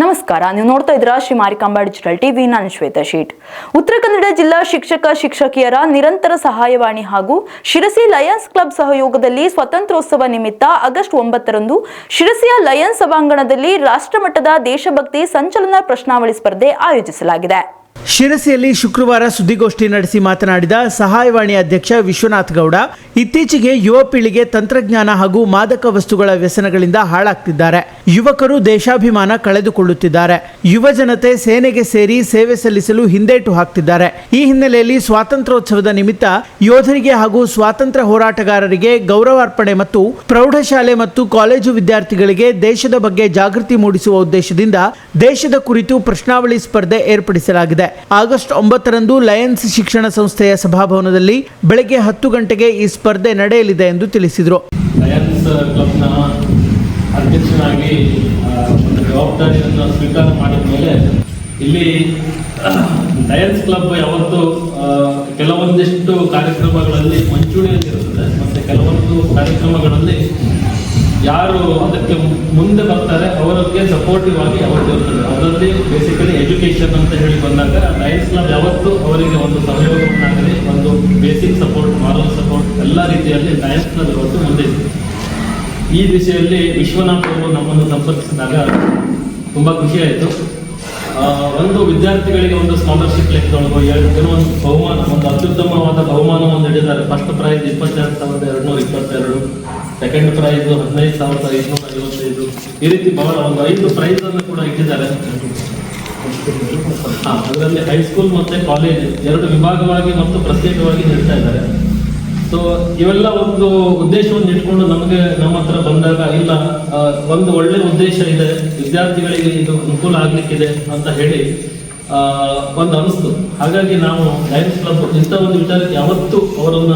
ನಮಸ್ಕಾರ. ನೀವು ನೋಡ್ತಾ ಇದ್ದೀರಾ ಶ್ರೀ ಮಾರಿಕಾಂಬಾ ಡಿಜಿಟಲ್ ಟಿವಿ. ನಾನು ಶ್ವೇತಾ ಶೀಟ್. ಉತ್ತರ ಕನ್ನಡ ಜಿಲ್ಲಾ ಶಿಕ್ಷಕ, ಶಿಕ್ಷಕಿಯರ ನಿರಂತರ ಸಹಾಯವಾಣಿ ಹಾಗೂ ಶಿರಸಿ ಲಯನ್ಸ್ ಕ್ಲಬ್ ಸಹಯೋಗದಲ್ಲಿ ಸ್ವಾತಂತ್ರ್ಯೋತ್ಸವ ನಿಮಿತ್ತ ಆಗಸ್ಟ್ ಒಂಬತ್ತರಂದು ಶಿರಸಿಯ ಲಯನ್ಸ್ ಸಭಾಂಗಣದಲ್ಲಿ ರಾಷ್ಟ್ರಮಟ್ಟದ ದೇಶಭಕ್ತಿ ಸಂಚಲನ ಪ್ರಶ್ನಾವಳಿ ಸ್ಪರ್ಧೆ ಆಯೋಜಿಸಲಾಗಿದೆ. ಶಿರಸಿಯಲ್ಲಿ ಶುಕ್ರವಾರ ಸುದ್ದಿಗೋಷ್ಠಿ ನಡೆಸಿ ಮಾತನಾಡಿದ ಸಹಾಯವಾಣಿ ಅಧ್ಯಕ್ಷ ವಿಶ್ವನಾಥ್ ಗೌಡ, ಇತ್ತೀಚೆಗೆ ಯುವ ಪೀಳಿಗೆ ತಂತ್ರಜ್ಞಾನ ಹಾಗೂ ಮಾದಕ ವಸ್ತುಗಳ ವ್ಯಸನಗಳಿಂದ ಹಾಳಾಗ್ತಿದ್ದಾರೆ. ಯುವಕರು ದೇಶಾಭಿಮಾನ ಕಳೆದುಕೊಳ್ಳುತ್ತಿದ್ದಾರೆ. ಯುವ ಜನತೆ ಸೇನೆಗೆ ಸೇರಿ ಸೇವೆ ಸಲ್ಲಿಸಲು ಹಿಂದೇಟು ಹಾಕ್ತಿದ್ದಾರೆ. ಈ ಹಿನ್ನೆಲೆಯಲ್ಲಿ ಸ್ವಾತಂತ್ರ್ಯೋತ್ಸವದ ನಿಮಿತ್ತ ಯೋಧರಿಗೆ ಹಾಗೂ ಸ್ವಾತಂತ್ರ್ಯ ಹೋರಾಟಗಾರರಿಗೆ ಗೌರವಾರ್ಪಣೆ ಮತ್ತು ಪ್ರೌಢಶಾಲೆ ಮತ್ತು ಕಾಲೇಜು ವಿದ್ಯಾರ್ಥಿಗಳಿಗೆ ದೇಶದ ಬಗ್ಗೆ ಜಾಗೃತಿ ಮೂಡಿಸುವ ಉದ್ದೇಶದಿಂದ ದೇಶದ ಕುರಿತು ಪ್ರಶ್ನಾವಳಿ ಸ್ಪರ್ಧೆ ಏರ್ಪಡಿಸಲಾಗಿದೆ. ಆಗಸ್ಟ್ ಒಂಬತ್ತರಂದು ಲಯನ್ಸ್ ಶಿಕ್ಷಣ ಸಂಸ್ಥೆಯ ಸಭಾಭವನದಲ್ಲಿ ಬೆಳಗ್ಗೆ ಹತ್ತು ಗಂಟೆಗೆ ಈ ಸ್ಪರ್ಧೆ ನಡೆಯಲಿದೆ ಎಂದು ತಿಳಿಸಿದರು. ಲಯನ್ಸ್ ಕ್ಲಬ್ನ ಅಧ್ಯಕ್ಷನಾಗಿ ಜವಾಬ್ದಾರಿಯನ್ನು ಸ್ವೀಕಾರ ಮಾಡಿದ ಮೇಲೆ ಇಲ್ಲಿ ಲಯನ್ಸ್ ಕ್ಲಬ್ ಯಾವತ್ತು ಕೆಲವೊಂದಿಷ್ಟು ಕಾರ್ಯಕ್ರಮಗಳಲ್ಲಿ ಮುಂಚೂಣಿಯಲ್ಲಿರುತ್ತದೆ. ಮತ್ತು ಕೆಲವೊಂದು ಕಾರ್ಯಕ್ರಮಗಳಲ್ಲಿ ಯಾರು ಅದಕ್ಕೆ ಮುಂದೆ ಬರ್ತಾರೆ ಅವರಿಗೆ ಸಪೋರ್ಟಿವ್ ಆಗಿ ಅವರು ಇರ್ತದೆ ಅದರಲ್ಲಿ ಬೇಸಿಕಲಿ ಎಜುಕೇಶನ್ ಅಂತ ಹೇಳಿ ಬಂದಾಗ ಲಯನ್ಸ್ ಕ್ಲಬ್ ಯಾವತ್ತು ಅವರಿಗೆ ಒಂದು ಸಹಯೋಗವನ್ನಾಗಲಿ, ಒಂದು ಬೇಸಿಕ್ ಸಪೋರ್ಟ್ ಮಾರಲ್ ಸಪೋರ್ಟ್ ಎಲ್ಲ ರೀತಿಯಲ್ಲಿ ಲಯನ್ಸ್ ಕ್ಲಬ್ ಇವತ್ತು ಮುಂದೆ ಇದೆ ಈ ದಿಶೆಯಲ್ಲಿ ವಿಶ್ವನಾಥ್ ಅವರು ನಮ್ಮನ್ನು ಸಂಪರ್ಕಿಸಿದಾಗ ತುಂಬ ಖುಷಿಯಾಯಿತು ಒಂದು ವಿದ್ಯಾರ್ಥಿಗಳಿಗೆ ಒಂದು ಸ್ಕಾಲರ್ಶಿಪ್ ಲೆಕ್ಕೊಂಡು ಎರಡು ಒಂದು ಬಹುಮಾನ, ಒಂದು ಅತ್ಯುತ್ತಮವಾದ ಬಹುಮಾನವನ್ನು ನೀಡಿದ್ದಾರೆ. ಫಸ್ಟ್ ಪ್ರೈಸ್ ಇಪ್ಪತ್ತೆರಡು ಸಾವಿರದ ಎರಡುನೂರ ಇಪ್ಪತ್ತೆರಡು. ಸೆಕೆಂಡ್ ಪ್ರೈಸ್ ಹದಿನೈದು ಸಾವಿರದ ಐದುನೂರ ಐವತ್ತೈದು ಈ ರೀತಿ ಬಹಳ ಒಂದು ಐದು ಪ್ರೈಸ್ ಅನ್ನು ಕೂಡ ಇಟ್ಟಿದ್ದಾರೆ. ಅದರಲ್ಲಿ ಹೈಸ್ಕೂಲ್ ಮತ್ತೆ ಕಾಲೇಜ್ ಎರಡು ವಿಭಾಗವಾಗಿ ಮತ್ತು ಪ್ರತ್ಯೇಕವಾಗಿ ನೀಡ್ತಾ ಇದ್ದಾರೆ. ಸೊ ಇವೆಲ್ಲ ಒಂದು ಉದ್ದೇಶವನ್ನು ಇಟ್ಕೊಂಡು ನಮಗೆ ನಮ್ಮ ಹತ್ರ ಬಂದಾಗ, ಇಲ್ಲ ಒಂದು ಒಳ್ಳೆ ಉದ್ದೇಶ ಇದೆ, ವಿದ್ಯಾರ್ಥಿಗಳಿಗೆ ಇದು ಅನುಕೂಲ ಆಗ್ಲಿಕ್ಕಿದೆ ಅಂತ ಹೇಳಿ ಒಂದು ಅನಿಸ್ತು. ಹಾಗಾಗಿ ನಾವು ಲಯನ್ಸ್ ಕ್ಲಬ್ ಇಂಥ ಒಂದು ವಿಚಾರಕ್ಕೆ ಯಾವತ್ತೂ ಅವರನ್ನ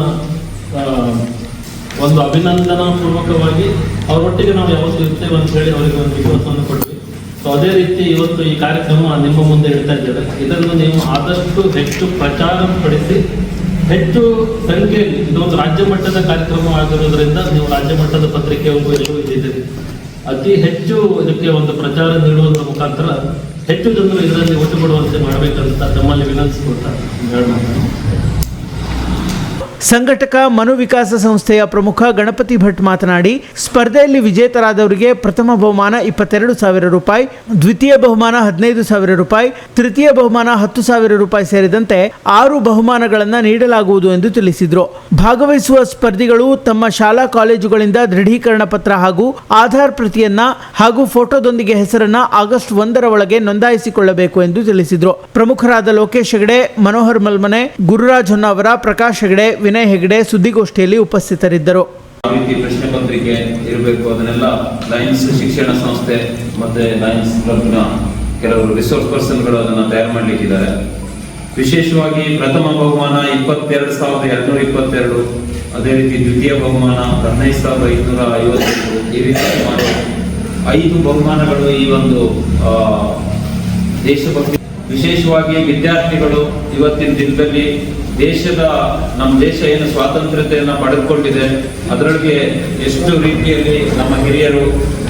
ಒಂದು ಅಭಿನಂದನಾ ಪೂರ್ವಕವಾಗಿ ಅವರೊಟ್ಟಿಗೆ ನಾವು ಯಾವತ್ತು ಇರ್ತೇವೆ ಅಂತ ಹೇಳಿ ಅವರಿಗೆ ಒಂದು ವಿಶ್ವಾಸವನ್ನು ಕೊಟ್ವಿ ಸೊ ಅದೇ ರೀತಿ ಇವತ್ತು ಈ ಕಾರ್ಯಕ್ರಮ ನಿಮ್ಮ ಮುಂದೆ ಇಡ್ತಾ ಇದ್ದೇವೆ. ಇದನ್ನು ನೀವು ಆದಷ್ಟು ಹೆಚ್ಚು ಪ್ರಚಾರ ಪಡಿಸಿ, ಹೆಚ್ಚು ಸಂಖ್ಯೆಯಲ್ಲಿ ಇದೊಂದು ರಾಜ್ಯ ಮಟ್ಟದ ಕಾರ್ಯಕ್ರಮ ಆಗಿರೋದ್ರಿಂದ ನೀವು ರಾಜ್ಯ ಮಟ್ಟದ ಪತ್ರಿಕೆ ಇದ್ದಿದ್ದೀರಿ ಅತಿ ಹೆಚ್ಚು ಇದಕ್ಕೆ ಒಂದು ಪ್ರಚಾರ ನೀಡುವುದರ ಮುಖಾಂತರ ಹೆಚ್ಚು ಜನರು ಇದರಲ್ಲಿ ಒಟ್ಟು ಕೊಡುವಂತೆ ಮಾಡಬೇಕಂತ ತಮ್ಮಲ್ಲಿ ವಿನಂತಿಸಿಕೊಡ್ತಾರೆ ಸಂಘಟಕ ಮನೋವಿಕಾಸ ಸಂಸ್ಥೆಯ ಪ್ರಮುಖ ಗಣಪತಿ ಭಟ್ ಮಾತನಾಡಿ, ಸ್ಪರ್ಧೆಯಲ್ಲಿ ವಿಜೇತರಾದವರಿಗೆ ಪ್ರಥಮ ಬಹುಮಾನ ಇಪ್ಪತ್ತೆರಡು ಸಾವಿರ ರೂಪಾಯಿ, ದ್ವಿತೀಯ ಬಹುಮಾನ ಹದಿನೈದು ಸಾವಿರ ರೂಪಾಯಿ, ತೃತೀಯ ಬಹುಮಾನ ಹತ್ತು ಸಾವಿರ ರೂಪಾಯಿ ಸೇರಿದಂತೆ ಆರು ಬಹುಮಾನಗಳನ್ನು ನೀಡಲಾಗುವುದು ಎಂದು ತಿಳಿಸಿದರು. ಭಾಗವಹಿಸುವ ಸ್ಪರ್ಧಿಗಳು ತಮ್ಮ ಶಾಲಾ ಕಾಲೇಜುಗಳಿಂದ ದೃಢೀಕರಣ ಪತ್ರ ಹಾಗೂ ಆಧಾರ್ ಪ್ರತಿಯನ್ನ ಹಾಗೂ ಫೋಟೋದೊಂದಿಗೆ ಹೆಸರನ್ನ ಆಗಸ್ಟ್ ಒಂದರ ಒಳಗೆ ನೋಂದಾಯಿಸಿಕೊಳ್ಳಬೇಕು ಎಂದು ತಿಳಿಸಿದರು. ಪ್ರಮುಖರಾದ ಲೋಕೇಶ್ ಹೆಗಡೆ, ಮನೋಹರ್ ಮಲ್ಮನೆ, ಗುರುರಾಜ್ ಹೊನ್ನಾವರ, ಪ್ರಕಾಶ್ ಹೆಗಡೆ ವಿನಯ್ ಹೆಗಡೆ ಸುದ್ದಿಗೋಷ್ಠಿಯಲ್ಲಿ ಉಪಸ್ಥಿತರಿದ್ದರು. ರೀತಿ ಪ್ರಶ್ನೆ ಪತ್ರಿಕೆ ಇರಬೇಕು, ಅದನ್ನೆಲ್ಲ ಲೈನ್ಸ್ ಶಿಕ್ಷಣ ಸಂಸ್ಥೆ ಮತ್ತೆ ಲೈನ್ಸ್ ಕ್ಲಬ್ನ ಕೆಲವರು ರಿಸೋರ್ಸ್ ಪರ್ಸನ್ಗಳು ಅದನ್ನ ತಯಾರು ಮಾಡಲಿಕ್ಕಿದ್ದಾರೆ. ವಿಶೇಷವಾಗಿ ಪ್ರಥಮ ಬಹುಮಾನ ಇಪ್ಪತ್ತೆರಡು ಸಾವಿರದ ಎರಡುನೂರ ಇಪ್ಪತ್ತೆರಡು, ಅದೇ ರೀತಿ ದ್ವಿತೀಯ ಬಹುಮಾನ ಹದಿನೈದು ಸಾವಿರದ ಐದುನೂರ ಐವತ್ತೆಂಟು ಈ ರೀತಿ ಐದು ಬಹುಮಾನಗಳು ಈ ಒಂದು ದೇಶಭಕ್ತಿ ವಿಶೇಷವಾಗಿ ವಿದ್ಯಾರ್ಥಿಗಳು ಇವತ್ತಿನ ದಿನದಲ್ಲಿ ದೇಶದ, ನಮ್ಮ ದೇಶ ಏನು ಸ್ವಾತಂತ್ರ್ಯತೆಯನ್ನು ಪಡೆದುಕೊಂಡಿದೆ, ಅದರೊಳಗೆ ಎಷ್ಟು ರೀತಿಯಲ್ಲಿ ನಮ್ಮ ಹಿರಿಯರು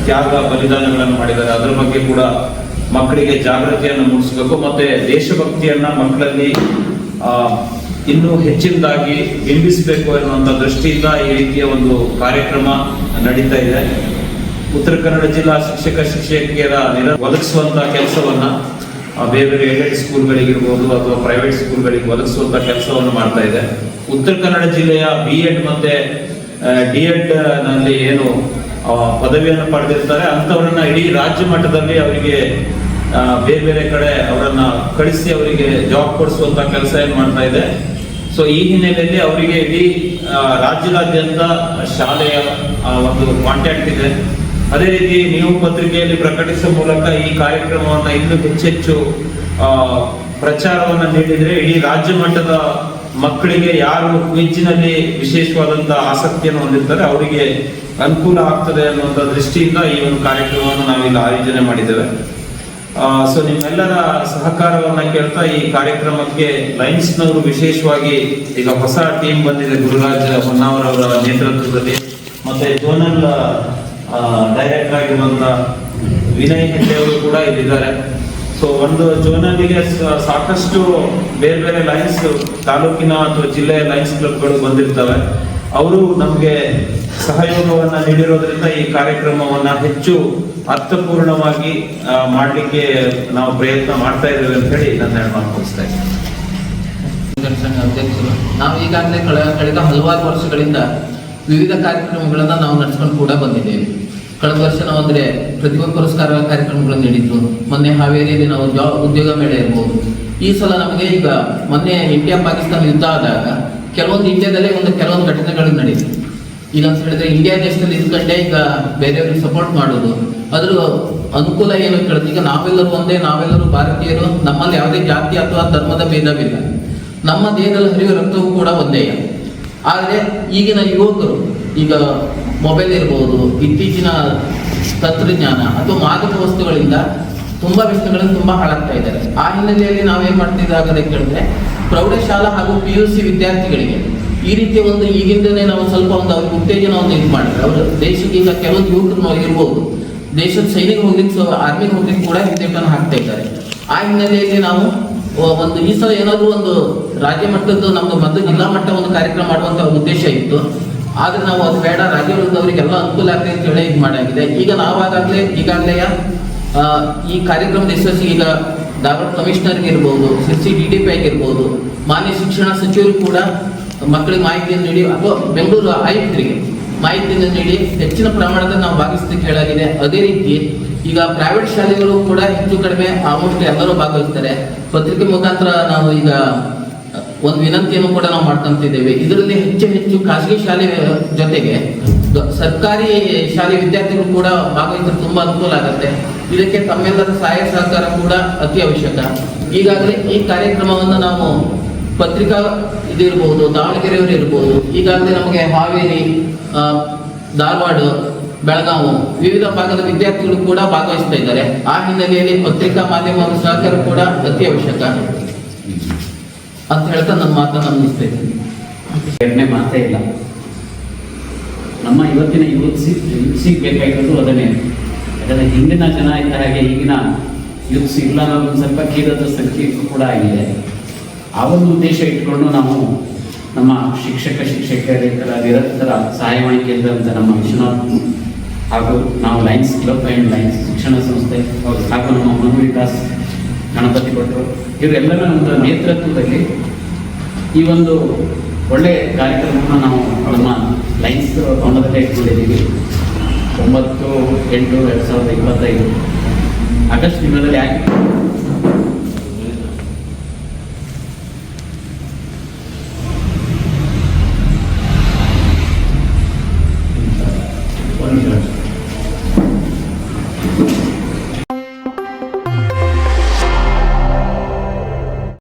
ತ್ಯಾಗ ಬಲಿದಾನಗಳನ್ನು ಮಾಡಿದ್ದಾರೆ, ಅದರ ಬಗ್ಗೆ ಕೂಡ ಮಕ್ಕಳಿಗೆ ಜಾಗೃತಿಯನ್ನು ಮೂಡಿಸಬೇಕು. ಮತ್ತೆ ದೇಶಭಕ್ತಿಯನ್ನ ಮಕ್ಕಳಲ್ಲಿ ಇನ್ನೂ ಹೆಚ್ಚಿನದಾಗಿ ಬಿಂಬಿಸಬೇಕು ಅನ್ನುವಂಥ ದೃಷ್ಟಿಯಿಂದ ಈ ರೀತಿಯ ಒಂದು ಕಾರ್ಯಕ್ರಮ ನಡೀತಾ ಇದೆ. ಉತ್ತರ ಕನ್ನಡ ಜಿಲ್ಲಾ ಶಿಕ್ಷಕ ಶಿಕ್ಷಕಿಯರ ನಿರ ಒದಗಿಸುವಂತಹ ಕೆಲಸವನ್ನ ಬೇರೆ ಬೇರೆ ಏಡೆಡ್ ಸ್ಕೂಲ್ಗಳಿಗಿರ್ಬೋದು ಅಥವಾ ಪ್ರೈವೇಟ್ ಸ್ಕೂಲ್ಗಳಿಗೆ ಒದಗಿಸುವಂತ ಕೆಲಸವನ್ನು ಮಾಡ್ತಾ ಇದೆ. ಉತ್ತರ ಕನ್ನಡ ಜಿಲ್ಲೆಯ ಬಿ ಎಡ್ ಮತ್ತೆ ಡಿ ಎಡ್ನಲ್ಲಿ ಏನು ಪದವಿಯನ್ನು ಪಡೆದಿರ್ತಾರೆ. ಅಂಥವ್ರನ್ನ ಇಡೀ ರಾಜ್ಯ ಮಟ್ಟದಲ್ಲಿ ಅವರಿಗೆ ಬೇರೆ ಬೇರೆ ಕಡೆ ಅವರನ್ನ ಕಳಿಸಿ ಅವರಿಗೆ ಜಾಬ್ ಕೊಡಿಸುವಂತ ಕೆಲಸ ಏನು ಮಾಡ್ತಾ ಇದೆ. ಸೊ ಈ ಹಿನ್ನೆಲೆಯಲ್ಲಿ ಅವರಿಗೆ ಇಡೀ ರಾಜ್ಯದಾದ್ಯಂತ ಶಾಲೆಯ ಒಂದು ಕಾಂಟ್ಯಾಕ್ಟ್ ಇದೆ. ಅದೇ ರೀತಿ ನೀವು ಪತ್ರಿಕೆಯಲ್ಲಿ ಪ್ರಕಟಿಸುವ ಮೂಲಕ ಈ ಕಾರ್ಯಕ್ರಮವನ್ನು ಇನ್ನೂ ಹೆಚ್ಚೆಚ್ಚು ಪ್ರಚಾರವನ್ನು ನೀಡಿದ್ರೆ ಇಡೀ ರಾಜ್ಯ ಮಟ್ಟದ ಮಕ್ಕಳಿಗೆ ಯಾರು ಕ್ವಿಜ್ನಲ್ಲಿ ವಿಶೇಷವಾದಂತಹ ಆಸಕ್ತಿಯನ್ನು ಹೊಂದಿರ್ತಾರೆ, ಅವರಿಗೆ ಅನುಕೂಲ ಆಗ್ತದೆ ಅನ್ನುವಂಥ ದೃಷ್ಟಿಯಿಂದ ಈ ಒಂದು ಕಾರ್ಯಕ್ರಮವನ್ನು ನಾವಿಲ್ಲಿ ಆಯೋಜನೆ ಮಾಡಿದ್ದೇವೆ. ಸೊ ನಿಮ್ಮೆಲ್ಲರ ಸಹಕಾರವನ್ನ ಕೇಳ್ತಾ ಈ ಕಾರ್ಯಕ್ರಮಕ್ಕೆ ಲೈನ್ಸ್ನವರು ವಿಶೇಷವಾಗಿ ಈಗ ಹೊಸ ಟೀಮ್ ಬಂದಿದೆ, ಗುರುರಾಜ್ ಹೊನ್ನಾವರ್ ಅವರ ನೇತೃತ್ವದಲ್ಲಿ, ಮತ್ತೆ ಜೋನಲ್ ಡೈರೆಕ್ಟರ್ ಆಗಿರುವಂತ ವಿನಯ್ ಹೆಗ್ಡೆ ಅವರು ಕೂಡ ಇಲ್ಲಿದ್ದಾರೆ. ಸೊ ಒಂದು ಜೋನಲ್ಲಿಗೆ ಸಾಕಷ್ಟು ಬೇರೆ ಬೇರೆ ಲೈನ್ಸ್ ತಾಲೂಕಿನ ಅಥವಾ ಜಿಲ್ಲೆಯ ಲೈನ್ಸ್ ಕ್ಲಬ್ಗಳು ಬಂದಿರ್ತವೆ. ಅವರು ನಮಗೆ ಸಹಯೋಗವನ್ನ ನೀಡಿರೋದ್ರಿಂದ ಈ ಕಾರ್ಯಕ್ರಮವನ್ನ ಹೆಚ್ಚು ಅರ್ಥಪೂರ್ಣವಾಗಿ ಮಾಡಲಿಕ್ಕೆ ನಾವು ಪ್ರಯತ್ನ ಮಾಡ್ತಾ ಇದ್ದೇವೆ ಅಂತ ಹೇಳಿ ನನ್ನ ಮುಗಿಸ್ತಾ ಇದ್ದೀನಿ. ಅಧ್ಯಕ್ಷರು, ನಾವು ಈಗಾಗಲೇ ಕಳೆ ಕಳೆದ ಹಲವಾರು ವರ್ಷಗಳಿಂದ ವಿವಿಧ ಕಾರ್ಯಕ್ರಮಗಳನ್ನು ನಾವು ನಡೆಸ್ಕೊಂಡು ಕೂಡ ಬಂದಿದ್ದೇವೆ. ಕಳೆದ ವರ್ಷ ನಾವು ಅಂದ್ರೆ ಪ್ರತಿಭಾ ಪುರಸ್ಕಾರ ಕಾರ್ಯಕ್ರಮಗಳನ್ನು ನೀಡಿದ್ದು. ಮೊನ್ನೆ ಹಾವೇರಿಯಲ್ಲಿ ನಾವು ಜಾಬ್ ಉದ್ಯೋಗ ಮೇಳ ಇರ್ಬೋದು. ಈ ಸಲ ನಮಗೆ ಈಗ ಮೊನ್ನೆ ಇಂಡಿಯಾ ಪಾಕಿಸ್ತಾನ ಯುದ್ಧ ಆದಾಗ ಕೆಲವೊಂದು ಇಂಡಿಯಾದಲ್ಲೇ ಒಂದು ಕೆಲವೊಂದು ಘಟನೆಗಳು ನಡೀತು ಈಗ ಅಂತ ಹೇಳಿದ್ರೆ ಇಂಡಿಯಾ ದೇಶದಲ್ಲಿ ಇದ್ಕೊಂಡೇ ಈಗ ಬೇರೆಯವ್ರಿಗೆ ಸಪೋರ್ಟ್ ಮಾಡೋದು ಅದ್ರ ಅನುಕೂಲ ಏನು ಕೇಳಿದ್ರೆ ಈಗ ನಾವೆಲ್ಲರೂ ಒಂದೇ, ನಾವೆಲ್ಲರೂ ಭಾರತೀಯರು, ನಮ್ಮಲ್ಲಿ ಯಾವುದೇ ಜಾತಿ ಅಥವಾ ಧರ್ಮದ ಭೇದವಿಲ್ಲ. ನಮ್ಮ ದೇಹದಲ್ಲಿ ಹರಿಯುವ ರಕ್ತವೂ ಕೂಡ ಒಂದೇ. ಆದರೆ ಈಗಿನ ಯುವಕರು ಈಗ ಮೊಬೈಲ್ ಇರ್ಬೋದು, ಇತ್ತೀಚಿನ ತಂತ್ರಜ್ಞಾನ ಅಥವಾ ಮಾದಕ ವಸ್ತುಗಳಿಂದ ತುಂಬ ವಿಷಯಗಳನ್ನು ತುಂಬ ಹಾಳಾಗ್ತಾ ಇದ್ದಾರೆ. ಆ ಹಿನ್ನೆಲೆಯಲ್ಲಿ ನಾವೇನ್ ಮಾಡ್ತಿದ್ದಾಗದೆ ಕೇಳಿದ್ರೆ ಪ್ರೌಢಶಾಲಾ ಹಾಗೂ ಪಿ ಯು ಸಿ ವಿದ್ಯಾರ್ಥಿಗಳಿಗೆ ಈ ರೀತಿಯ ಒಂದು ಈಗಿಂದನೇ ನಾವು ಸ್ವಲ್ಪ ಒಂದು ಅವ್ರಿಗೆ ಉತ್ತೇಜನವನ್ನು ಇದು ಮಾಡಿದ್ರೆ, ಅವರು ದೇಶಕ್ಕೆ ಈಗ ಕೆಲವೊಂದು ಯುವಕರು ಇರ್ಬೋದು ದೇಶದ ಸೈನಿಕ ಹೋಗ್ಲಿಕ್ಕೆ ಆರ್ಮಿಗೆ ಹೋಗ್ಲಿಕ್ಕೆ ಕೂಡ ಹಿಂದೇಟನ್ನು ಹಾಕ್ತಾ ಇದ್ದಾರೆ. ಆ ಹಿನ್ನೆಲೆಯಲ್ಲಿ ನಾವು ಒಂದು ಈ ಸಲ ಏನಾದರೂ ಒಂದು ರಾಜ್ಯ ಮಟ್ಟದ್ದು ನಮ್ಮದು ಮತ್ತು ಜಿಲ್ಲಾ ಮಟ್ಟ ಒಂದು ಕಾರ್ಯಕ್ರಮ ಮಾಡುವಂಥ ಉದ್ದೇಶ ಇತ್ತು. ಆದ್ರೆ ನಾವು ಅದು ಬೇಡ. ರಾಜ್ಯ ಮಟ್ಟದವರಿಗೆಲ್ಲ ಅನುಕೂಲ ಆಗ್ತದೆ ಅಂತ ಹೇಳಿ ಇದು ಮಾಡಾಗಿದೆ. ಈಗ ನಾವಾಗಲೇ ಈಗಾಗಲೇ ಈ ಕಾರ್ಯಕ್ರಮದ ಯಶಸ್ಸಿಗೆ ಈಗ ಧಾರವಾಡ ಕಮಿಷನರ್ ಇರ್ಬೋದು ಸಿ ಡಿ ಡಿ ಪಿ ಆಗಿರ್ಬೋದು ಮಾನ್ಯ ಶಿಕ್ಷಣ ಸಚಿವರು ಕೂಡ ಮಕ್ಕಳಿಗೆ ಮಾಹಿತಿಯನ್ನು ನೀಡಿ, ಅಥವಾ ಬೆಂಗಳೂರು ಆಯುಕ್ತರಿಗೆ ಮಾಹಿತಿಯನ್ನು ನೀಡಿ ಹೆಚ್ಚಿನ ಪ್ರಮಾಣದಲ್ಲಿ ನಾವು ಭಾಗಿಸಲಿಕ್ಕೆ ಹೇಳಾಗಿದೆ ಅದೇ ರೀತಿ ಈಗ ಪ್ರೈವೇಟ್ ಶಾಲೆಗಳು ಕೂಡ ಹೆಚ್ಚು ಕಡಿಮೆ ಆಲ್ಮೋಸ್ಟ್ ಎಲ್ಲರೂ ಭಾಗವಹಿಸ್ತಾರೆ. ಪತ್ರಿಕೆ ಮುಖಾಂತರ ನಾವು ಈಗ ಒಂದು ವಿನಂತಿಯನ್ನು ಕೂಡ ನಾವು ಮಾಡ್ಕೊಂತಿದ್ದೇವೆ ಇದರಲ್ಲಿ ಹೆಚ್ಚು ಹೆಚ್ಚು ಖಾಸಗಿ ಶಾಲೆ ಜೊತೆಗೆ ಸರ್ಕಾರಿ ಶಾಲೆ ವಿದ್ಯಾರ್ಥಿಗಳು ಕೂಡ ಭಾಗವಹಿಸಲು ತುಂಬಾ ಅನುಕೂಲ ಆಗುತ್ತೆ. ಇದಕ್ಕೆ ತಮ್ಮೆಲ್ಲರ ಸಹಾಯ ಸಹಕಾರ ಕೂಡ ಅತಿ ಅವಶ್ಯಕ. ಈಗಾಗಲೇ ಈ ಕಾರ್ಯಕ್ರಮವನ್ನು ನಾವು ಪತ್ರಿಕಾ ಇದಿರ್ಬೋದು ದಾವಣಗೆರೆಯವರು ಇರ್ಬೋದು, ಈಗಾಗಲೇ ನಮಗೆ ಹಾವೇರಿ ಧಾರವಾಡ, ಬೆಳಗಾವಿ ವಿವಿಧ ಭಾಗದ ವಿದ್ಯಾರ್ಥಿಗಳು ಕೂಡ ಭಾಗವಹಿಸ್ತಾ ಇದ್ದಾರೆ. ಆ ಹಿನ್ನೆಲೆಯಲ್ಲಿ ಪತ್ರಿಕಾ ಮಾಧ್ಯಮದ ಸಹಕಾರ ಕೂಡ ಅತಿ ಅವಶ್ಯಕ. ಅಂತ ಹೇಳ್ತಾ ನನ್ನ ಮಾತನ್ನು ಮುಗಿಸ್ತಾ ಇದ್ದೀನಿ. ಎರಡನೇ ಮಾತೇ ಇಲ್ಲ. ನಮ್ಮ ಇವತ್ತಿನ ಯೂತ್ಸಿ ಯೂತ್ಸಿಗೆ ಬೇಕಾಗಿರೋದು ಅದನ್ನೇ. ಯಾಕಂದರೆ ಹಿಂದಿನ ಜನ ಇದ್ದ ಹಾಗೆ ಈಗಿನ ಯೂತ್ಸ್ ಇಲ್ಲ ಒಂದು ಸ್ವಲ್ಪ ಕೀಳದ ಸಂಖ್ಯೆ ಕೂಡ ಆಗಿದೆ. ಆ ಒಂದು ಉದ್ದೇಶ ಇಟ್ಕೊಂಡು ನಾವು ನಮ್ಮ ಶಿಕ್ಷಕ ಶಿಕ್ಷಕರ ನಿರಂತರ ಸಹಾಯವಾಣಿ ಕೇಂದ್ರ ಅಂತ ನಮ್ಮ ವಿಶ್ವನಾಥ್ ಹಾಗೂ ನಾವು ಲೈನ್ಸ್ ಕ್ಲಬ್ ಆ್ಯಂಡ್ ಲೈನ್ಸ್ ಶಿಕ್ಷಣ ಸಂಸ್ಥೆ ಹಾಗೂ ನಮ್ಮ ಮನು ವಿಕಾಸ್ ಗಣಪತಿ ಭಟ್ರು ಇವರೆಲ್ಲರ ನಮ್ಮ ನೇತೃತ್ವದಲ್ಲಿ ಈ ಒಂದು ಒಳ್ಳೆ ಕಾರ್ಯಕ್ರಮವನ್ನು ನಾವು ನಮ್ಮ ಲೈನ್ಸ್ ಕೊಂಡದಲ್ಲೇ ಇಟ್ಕೊಂಡಿದ್ದೀವಿ. ಒಂಬತ್ತು ಎಂಟು ಎರಡು ಸಾವಿರದ ಇಪ್ಪತ್ತೈದು. ಆಗಸ್ಟ್ ತಿಂಗಳಲ್ಲಿ ಆಗಿ